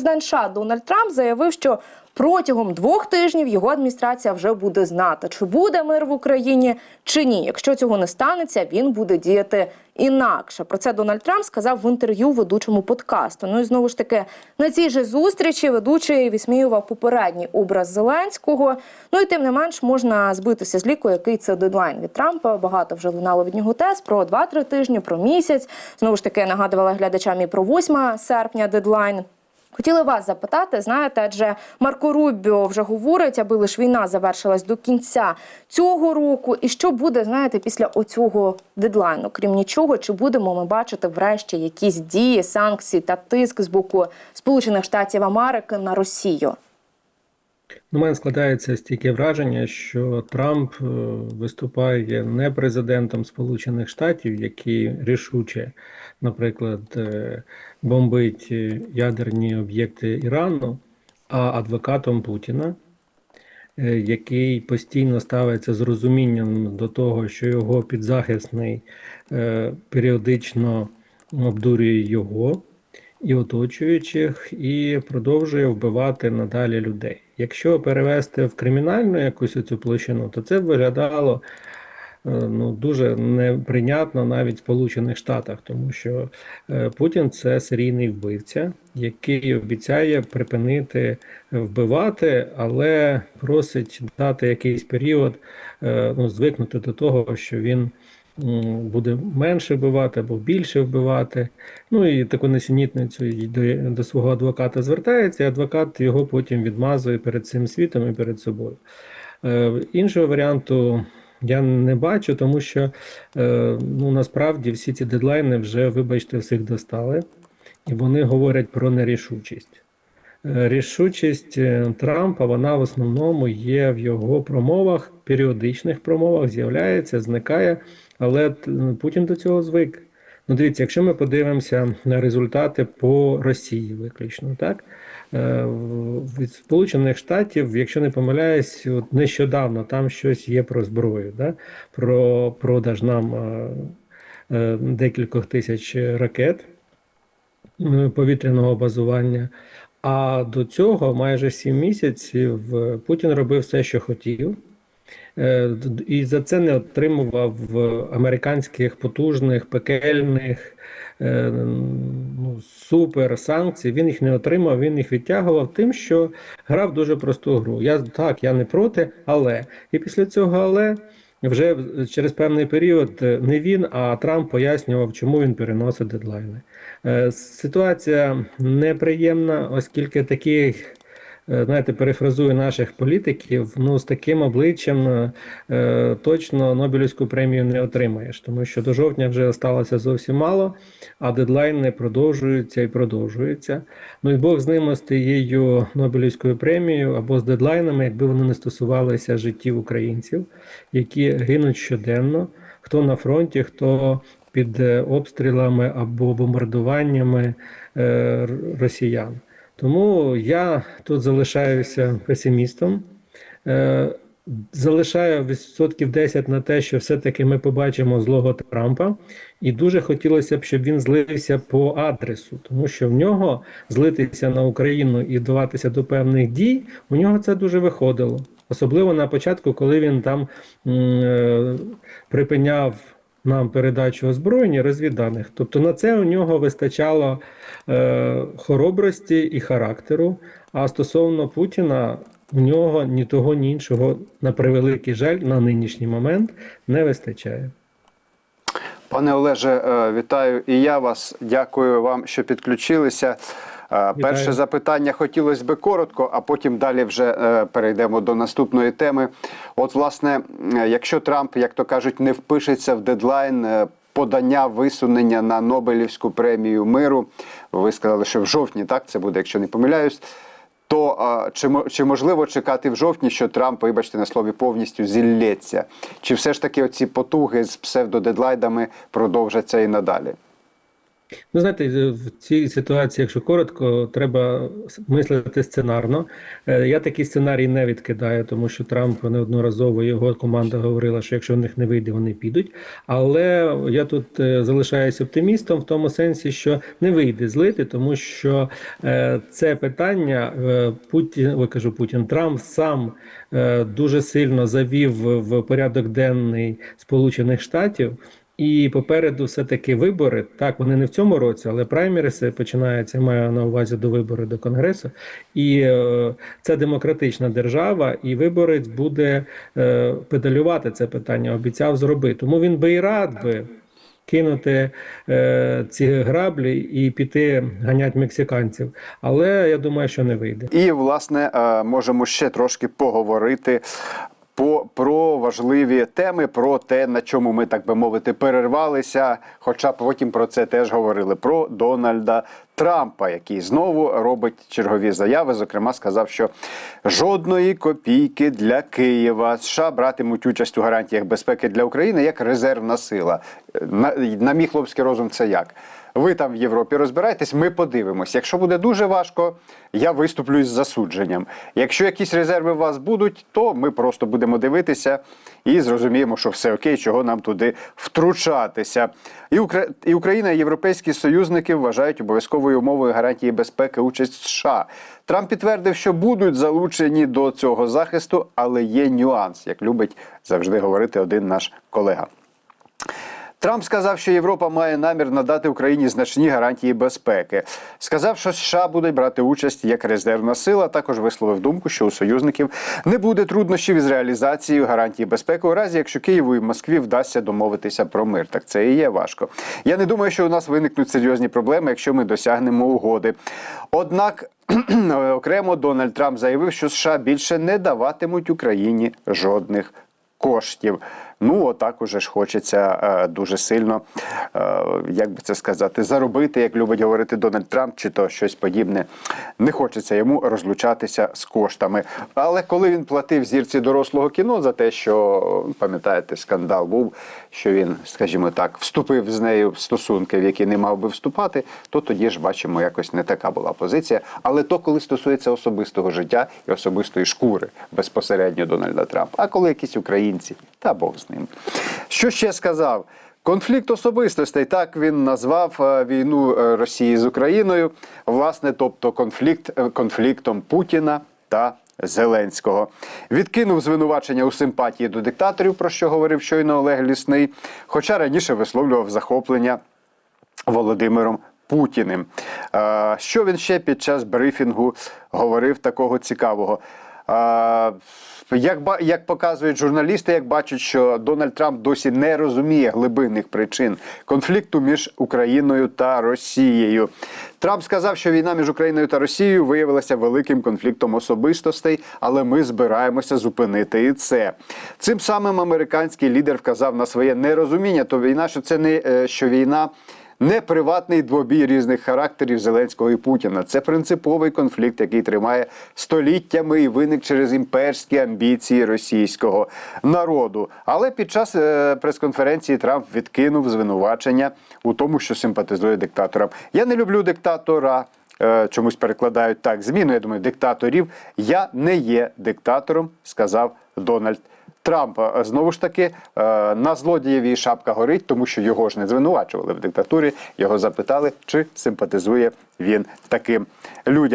Президент США Дональд Трамп заявив, що протягом двох тижнів його адміністрація вже буде знати, чи буде мир в Україні чи ні. Якщо цього не станеться, він буде діяти інакше. Про це Дональд Трамп сказав в інтерв'ю ведучому подкасту. Ну і знову ж таки на цій же зустрічі ведучий висміював попередній образ Зеленського. Ну і тим не менш можна збитися з ліку, який це дедлайн від Трампа. Багато вже лунало від нього тез про 2-3 тижні, про місяць. Знову ж таки нагадувала глядачам і про 8 серпня дедлайн. Хотіли вас запитати, знаєте, адже Марко Рубіо вже говорить, аби лише війна завершилась до кінця цього року. І що буде, знаєте, після оцього дедлайну? Крім нічого, чи будемо ми бачити врешті якісь дії, санкції та тиск з боку Сполучених Штатів Америки на Росію? У мене складається стільки враження, що Трамп е, виступає не президентом Сполучених Штатів, який рішуче, наприклад, е, бомбить е, ядерні об'єкти Ірану, а адвокатом Путіна, е, який постійно ставиться з розумінням до того, що його підзахисний е, періодично обдурює його і оточуючих, і продовжує вбивати надалі людей. Якщо перевести в кримінальну якусь цю площину, то це виглядало ну, дуже неприйнятно навіть в Сполучених Штатах, тому що е, Путін це серійний вбивця, який обіцяє припинити вбивати, але просить дати якийсь період, е, ну, звикнути до того, що він буде менше вбивати або більше вбивати. Ну і таку несенітницю до, до свого адвоката звертається, і адвокат його потім відмазує перед цим світом і перед собою. Е, іншого варіанту я не бачу, тому що е, ну, насправді всі ці дедлайни вже, вибачте, всіх достали, і вони говорять про нерішучість. Е, Рішучість е, Трампа, вона в основному є в його промовах, періодичних промовах, з'являється, зникає, але Путін до цього звик. Ну, дивіться, якщо ми подивимося на результати по Росії, виключно, так? Е, Від Сполучених Штатів, якщо не помиляюсь, от нещодавно там щось є про зброю, да? про продаж нам е, е, декількох тисяч ракет е, повітряного базування. А до цього майже сім місяців Путін робив все, що хотів. Е, І за це не отримував е, американських потужних, пекельних е, ну, супер санкцій. Він їх не отримав, він їх відтягував тим, що грав дуже просту гру. Я так, я не проти, але. І після цього але вже через певний період не він, а Трамп пояснював, чому він переносить дедлайни. Ситуація неприємна, оскільки таких. Е, Знаєте, перефразую наших політиків, ну з таким обличчям е, точно Нобелівську премію не отримаєш, тому що до жовтня вже осталося зовсім мало, а дедлайни продовжуються і продовжуються. Ну і Бог з ними з тією Нобелівською премією або з дедлайнами, якби вони не стосувалися життів українців, які гинуть щоденно, хто на фронті, хто під е, обстрілами або бомбардуваннями е, росіян. Тому я тут залишаюся песимістом. Е, Залишаю відсотків 10 на те, що все-таки ми побачимо злого Трампа, і дуже хотілося б, щоб він злився по адресу, тому що в нього злитися на Україну і вдаватися до певних дій, у нього це дуже виходило. Особливо на початку, коли він там м, е, припиняв нам передачу озброєння розвідданих. Тобто на це у нього вистачало е, хоробрості і характеру. А стосовно Путіна, у нього ні того, ні іншого, на превеликий жаль, на нинішній момент не вистачає. Пане Олеже, е, вітаю і я вас. Дякую вам, що підключилися. Е, Перше запитання хотілося би коротко, а потім далі вже е, перейдемо до наступної теми. От, власне, якщо Трамп, як то кажуть, не впишеться в дедлайн е, подання висунення на Нобелівську премію миру, ви сказали, що в жовтні, так це буде, якщо не помиляюсь. То а, чи, чи можливо чекати в жовтні, що Трамп, вибачте на слові, повністю зіллється? Чи все ж таки оці потуги з псевдодедлайдами продовжаться і надалі? Ну, знаєте, в цій ситуації, якщо коротко, треба мислити сценарно. Е, Я такий сценарій не відкидаю, тому що Трамп неодноразово його команда говорила, що якщо в них не вийде, вони підуть. Але я тут е, залишаюся оптимістом в тому сенсі, що не вийде злити, тому що е, це питання е, Путін, ой, кажу Путін, Трамп сам е, дуже сильно завів в порядок денний Сполучених Штатів. І попереду все-таки вибори. Так, вони не в цьому році, але праймериси починаються, я маю на увазі до вибори до Конгресу. І е, це демократична держава, і виборець буде е, педалювати це питання, обіцяв зробити. Тому він би і рад би кинути е, ці граблі і піти ганять мексиканців. Але я думаю, що не вийде. І, власне, е, можемо ще трошки поговорити. По про важливі теми, про те, на чому ми, так би мовити, перервалися. Хоча потім про це теж говорили. Про Дональда Трампа, який знову робить чергові заяви. Зокрема, сказав, що жодної копійки для Києва США братимуть участь у гарантіях безпеки для України як резервна сила. На, на мій хлопський розум, це як? Ви там в Європі розбирайтесь, ми подивимось. Якщо буде дуже важко, я виступлю із засудженням. Якщо якісь резерви у вас будуть, то ми просто будемо дивитися і зрозуміємо, що все окей, чого нам туди втручатися. І, і Україна, і європейські союзники вважають обов'язковою умовою гарантії безпеки участь США. Трамп підтвердив, що будуть залучені до цього захисту, але є нюанс, як любить завжди говорити один наш колега. Трамп сказав, що Європа має намір надати Україні значні гарантії безпеки. Сказав, що США будуть брати участь як резервна сила. Також висловив думку, що у союзників не буде труднощів із реалізацією гарантії безпеки у разі, якщо Києву і Москві вдасться домовитися про мир. Так це і є важко. Я не думаю, що у нас виникнуть серйозні проблеми, якщо ми досягнемо угоди. Однак. Окремо Дональд Трамп заявив, що США більше не даватимуть Україні жодних коштів. Ну, отак уже ж хочеться е, дуже сильно, е, як би це сказати, заробити, як любить говорити Дональд Трамп, чи то щось подібне. Не хочеться йому розлучатися з коштами. Але коли він платив зірці дорослого кіно за те, що пам'ятаєте, скандал був, що він, скажімо так, вступив з нею в стосунки, в які не мав би вступати, то тоді ж бачимо, якось не така була позиція. Але то, коли стосується особистого життя і особистої шкури безпосередньо Дональда Трампа, а коли якісь українці, та Бог з ним. Що ще сказав? Конфлікт особистостей, так він назвав е, війну е, Росії з Україною, власне, тобто конфлікт е, конфліктом Путіна та Зеленського. Відкинув звинувачення у симпатії до диктаторів, про що говорив щойно Олег Лісний, хоча раніше висловлював захоплення Володимиром Путіним. Що він ще під час брифінгу говорив такого цікавого? Як, як показують журналісти, як бачать, що Дональд Трамп досі не розуміє глибинних причин конфлікту між Україною та Росією. Трамп сказав, що війна між Україною та Росією виявилася великим конфліктом особистостей, але ми збираємося зупинити і це. Цим самим американський лідер вказав на своє нерозуміння. То війна, що це не е, що війна. Не приватний двобій різних характерів Зеленського і Путіна. Це принциповий конфлікт, який тримає століттями і виник через імперські амбіції російського народу. Але під час е, прес-конференції Трамп відкинув звинувачення у тому, що симпатизує диктаторам. Я не люблю диктатора. е, Чомусь перекладають так зміну. Я думаю, диктаторів. Я не є диктатором, сказав Дональд Трампа. Знову ж таки, е, на злодієві шапка горить, тому що його ж не звинувачували в диктатурі. Його запитали, чи симпатизує він таким людям.